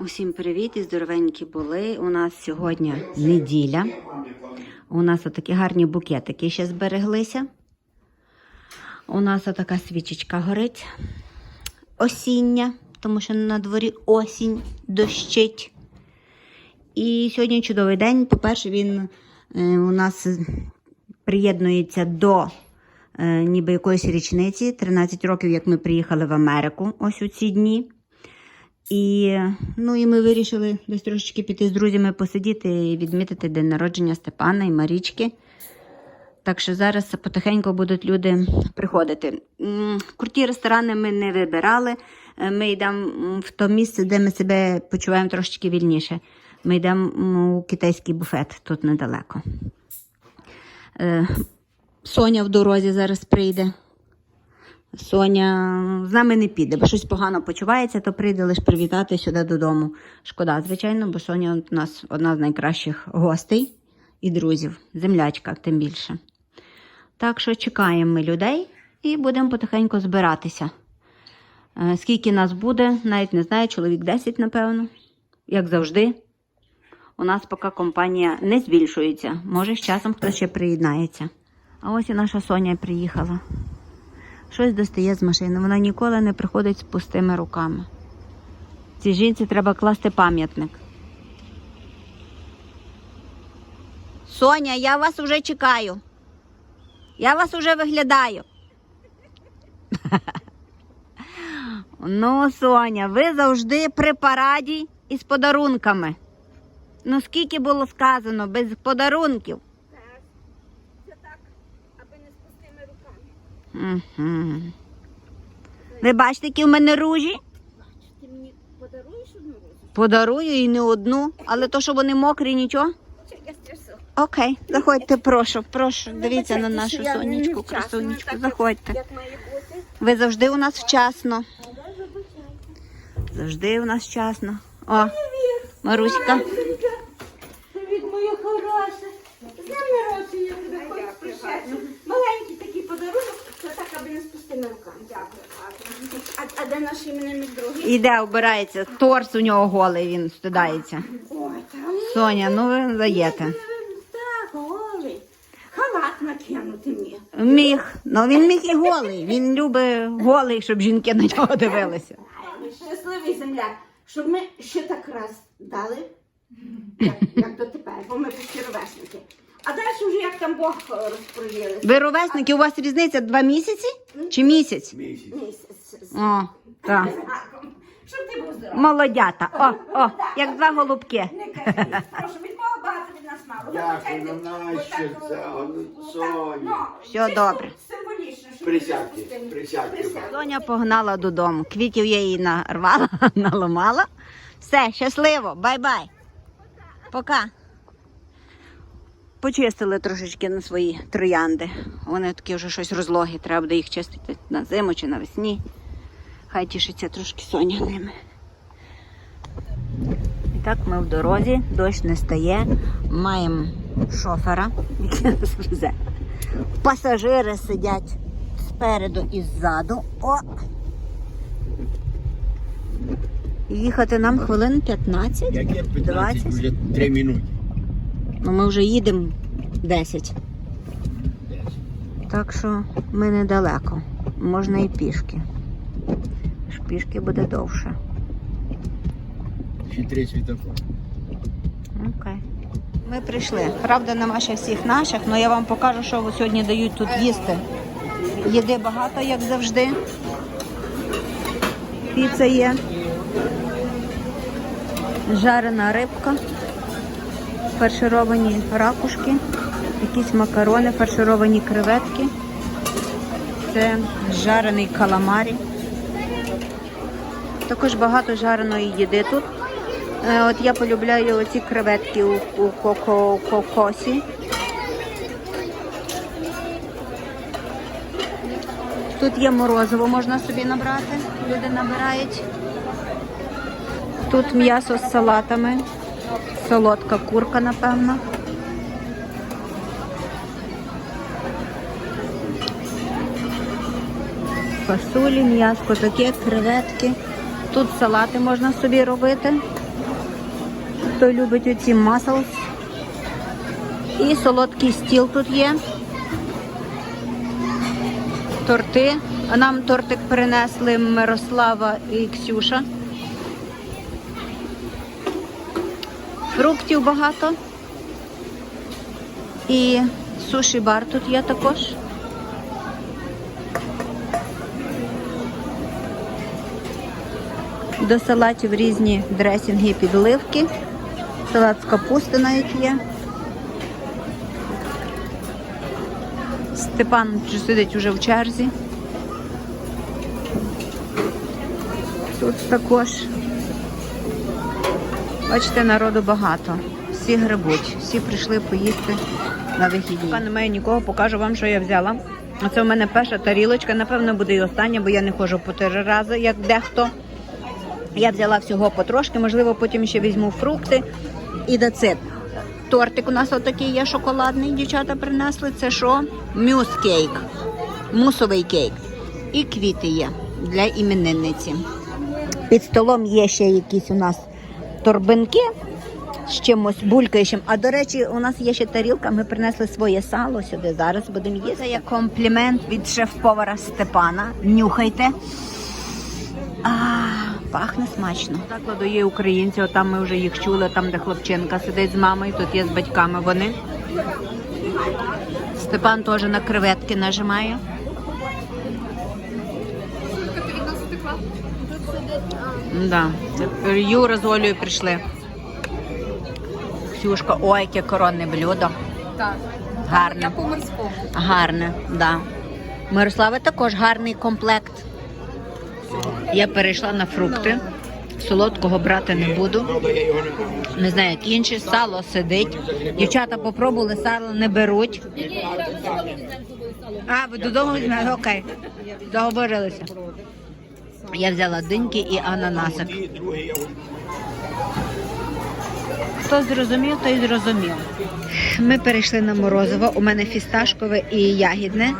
Усім привіт і здоровенькі були. У нас сьогодні неділя. У нас отакі гарні букетики ще збереглися. У нас отака свічечка горить осіння, тому що на дворі осінь дощить. І сьогодні чудовий день. По-перше, він е, у нас приєднується до е, ніби якоїсь річниці. 13 років, як ми приїхали в Америку ось у ці дні. І, ну, і ми вирішили десь трошечки піти з друзями посидіти і відмітити день народження Степана і Марічки. Так що зараз потихеньку будуть люди приходити. Круті ресторани ми не вибирали. Е, Ми йдемо в то місце, де ми себе почуваємо трошечки вільніше. Ми йдемо у китайський буфет тут недалеко. Е, Соня в дорозі зараз прийде. Соня з нами не піде, бо щось погано почувається, то прийде лише привітати сюди додому. Шкода, звичайно, бо Соня у нас одна з найкращих гостей і друзів, землячка, тим більше. Так що чекаємо ми людей і будемо потихеньку збиратися. Е, Скільки нас буде, навіть не знаю, чоловік 10, напевно, як завжди. У нас поки компанія не збільшується. Може, з часом хтось ще приєднається. А ось і наша Соня приїхала. Щось достає з машини. Вона ніколи не приходить з пустими руками. Цій жінці треба класти пам'ятник. Соня, я вас уже чекаю. Я вас уже виглядаю. ну, Соня, ви завжди при параді із подарунками. Ну, скільки було сказано, без подарунків. Так. Це так, аби не з пустими руками. Угу. Ви бачите, які в мене ружі? Ти мені подаруєш одну розу? Подарую і не одну, але то, що вони мокрі, нічого. Я стрясу? Окей, заходьте, прошу, прошу. Ну, Дивіться на нашу сонечку, красунечку. Заходьте. Ви завжди у нас вчасно. Завжди у нас вчасно. О, Маруська. Привіт, моя хороша. З днем народження тебе хочу прощати. Маленький такий подарунок, це так, аби не з пустими руками. Дякую, гарно. А, а де наш іменинник другий? Іде, обирається. Торс у нього голий, він стидається. Ой, там. Соня, ну ви даєте. Так, голий. Халат накинути міг. Міг. Ну він міг і голий. Він любить голий, щоб жінки на нього дивилися. Ай, Щасливий земляк, щоб ми ще так раз дали, як, як дотепер, бо ми почти ровесники. А далі вже як там Бог е. Ви ровесники, у вас різниця два місяці чи місяць? Місяць. з О, так. Щоб ти був здоровий. Молодята. О, о, як два голубки. Не кажіть. Прошу, від Бога багато від нас мало. Дякую, ну, нащо це? о, Ну, Соня. Все добре. Символічно, Присядьте, присядьте. Соня погнала додому. Квітів я її нарвала, наламала. Все, щасливо, бай-бай. Пока. Почистили трошечки на свої троянди. Вони такі вже щось розлогі, треба буде їх чистити на зиму чи навесні. Хай тішиться трошки Соня ними. І так ми в дорозі, дощ не стає. Маємо шофера, який нас везе. Пасажири сидять спереду і ззаду. О! Їхати нам хвилин 15. Яке 15 20? вже 3 минути. Ну ми вже їдемо 10. Так що ми недалеко. Можна і пішки. Ж Пішки буде довше. Ще три світофори. Окей. Ми прийшли. Правда, нема ще всіх наших, але я вам покажу, що сьогодні дають тут їсти. Їди багато, як завжди. Піца є. Жарена рибка, фаршировані ракушки, якісь макарони, фаршировані креветки. Це жарений каламарі. Також багато жареної їди тут. Е, От я полюбляю оці креветки у, у коко, кокосі. Тут є морозиво, можна собі набрати. Люди набирають. Тут м'ясо з салатами. Солодка курка, напевно. Фасолі, м'яско таке, креветки. Тут салати можна собі робити. Хто любить оці маслс. І солодкий стіл тут є. Торти. Нам тортик принесли Мирослава і Ксюша. Фруктів багато. І суші бар тут є також. До салатів різні дресінги підливки. Салат з капусти навіть є. Степан сидить уже в черзі. Тут також, бачите, народу багато. Всі грибуть, всі прийшли поїсти на вихідні. Поки немає нікого, покажу вам, що я взяла. Це у мене перша тарілочка, напевно, буде і остання, бо я не ходжу по три рази, як дехто. Я взяла всього потрошки, можливо, потім ще візьму фрукти і дацит. Тортик у нас отакий є шоколадний, дівчата принесли. Це що? Мюс кейк, мусовий кейк. І квіти є для іменинниці. Під столом є ще якісь у нас торбинки з чимось булькаючим. А до речі, у нас є ще тарілка. Ми принесли своє сало сюди. Зараз будемо їсти. Це є комплімент від шеф-повара Степана. Нюхайте. А, пахне смачно. Закладу є українці, отам ми вже їх чули, там, де хлопчинка сидить з мамою, тут є з батьками вони. Степан теж на креветки нажимає. Да. Юра з Олею прийшли. Ксюшка, ой, яке коронне блюдо. Так. Гарне. Гарне, да. Мирослава також гарний комплект. Я перейшла на фрукти. Солодкого брати не буду. Не знаю, як інші. Сало сидить. Дівчата попробували, сало не беруть. А, ви додому візьмете? Окей. Договорилися. Я взяла диньки і ананасик. Хто зрозумів, той зрозумів. Ми перейшли на морозиво. У мене фісташкове і ягідне.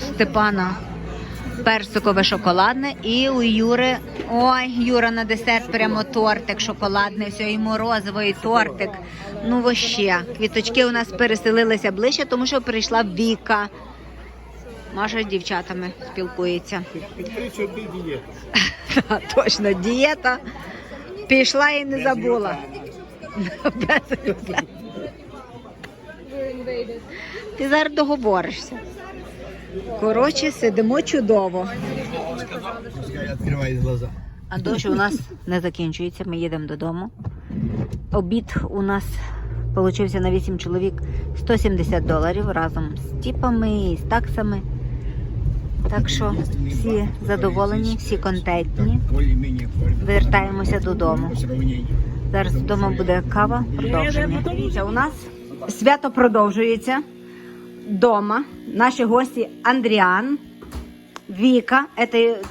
Степана персикове шоколадне і у Юри. Ой, Юра на десерт прямо тортик шоколадний, все, і морозиво, і тортик. Ну вообще. Квіточки у нас переселилися ближче, тому що прийшла Віка. Маша з дівчатами спілкується. Та, Точно, дієта. Пішла і не забула. Ти зараз договоришся. Коротше, сидимо чудово. А дощ у нас не закінчується, ми їдемо додому. Обід у нас получився на 8 чоловік 170 доларів разом з тіпами і з таксами. Так що всі задоволені, всі контентні. Вертаємося додому. Зараз вдома буде кава. Продовження. Дивіться, у нас свято продовжується. Дома наші гості Андріан, Віка,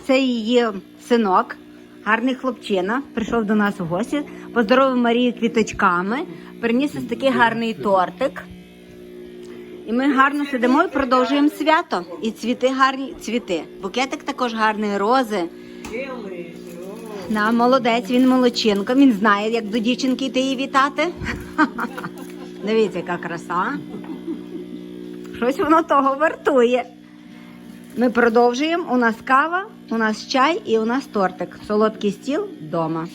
це, її синок, гарний хлопчина. Прийшов до нас у гості, поздоровив Марію квіточками, приніс ось такий гарний тортик. І ми гарно сидимо і продовжуємо свято. І цвіти гарні цвіти. Букетик також гарний, рози. На, молодець, він молодчинка. Він знає, як до дівчинки йти її вітати. Дивіться, яка краса. Щось воно того вартує. Ми продовжуємо. У нас кава, у нас чай і у нас тортик. Солодкий стіл вдома.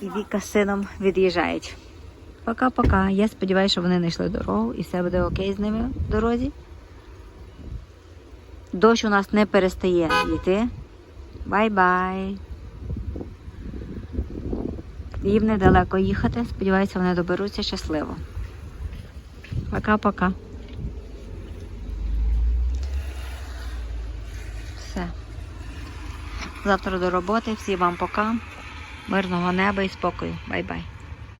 І Віка з сином від'їжджають. Пока-пока. Я сподіваюся, що вони знайшли дорогу і все буде окей з ними в дорозі. Дощ у нас не перестає йти. Бай-бай. Їм недалеко їхати. Сподіваюся, вони доберуться щасливо. Пока-пока. Все. Завтра до роботи. Всім вам пока. Мирного неба і спокою. Бай-бай.